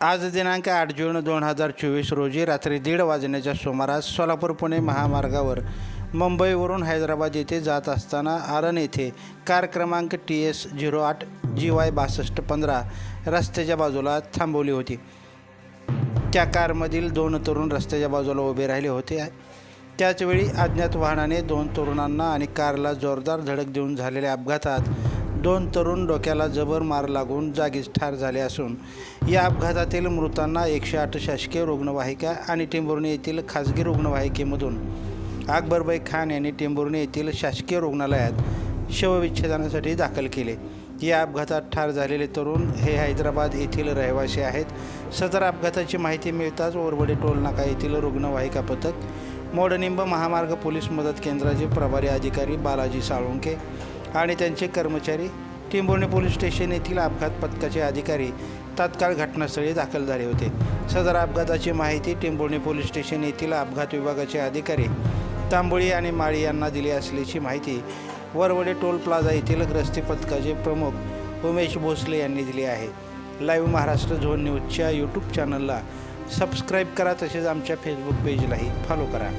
आज दिनांक आठ जून दोन हजार चोवीस रोजी रात्री दीड वाजण्याच्या सुमारास सोलापूर पुणे महामार्गावर मुंबईवरून हैदराबाद येथे जात असताना आरण येथे कार क्रमांक टी एस झिरो आठ जी वाय बासष्ट पंधरा रस्त्याच्या बाजूला थांबवली होती. त्या कारमधील दोन तरुण रस्त्याच्या बाजूला उभे राहिले होते. त्याचवेळी अज्ञात वाहनाने दोन तरुणांना आणि कारला जोरदार धडक देऊन झालेल्या अपघातात दोन तरुण डोक्याला जबर मार लागून जागीच ठार झाले असून या अपघातातील मृतांना एकशे आठ शासकीय रुग्णवाहिका आणि टेंभुर्णी येथील खाजगी रुग्णवाहिकेमधून अकबरबाई खान यांनी टेंभुर्णी येथील शासकीय रुग्णालयात शवविच्छेदनासाठी दाखल केले. या अपघातात ठार झालेले तरुण हे हैदराबाद येथील रहिवासी आहेत. सदर अपघाताची माहिती मिळताच ओरवडे टोलनाका येथील रुग्णवाहिका पथक मोडनिंब महामार्ग पोलीस मदत केंद्राचे प्रभारी अधिकारी बालाजी साळुंके आणि त्यांचे कर्मचारी टिंबोर्णी पोलीस स्टेशन येथील अपघात पथकाचे अधिकारी तात्काळ घटनास्थळी दाखल झाले होते. सदर अपघाताची माहिती टिंबोर्णी पोलीस स्टेशन येथील अपघात विभागाचे अधिकारी तांबोळी आणि माळी यांना दिली असल्याची माहिती वरवडे टोल प्लाझा येथील ग्रस्ती पथकाचे प्रमुख उमेश भोसले यांनी दिली आहे. लाईव्ह महाराष्ट्र झोन न्यूजच्या यूट्यूब चॅनलला सबस्क्राईब करा तसेच आमच्या फेसबुक पेजलाही फॉलो करा.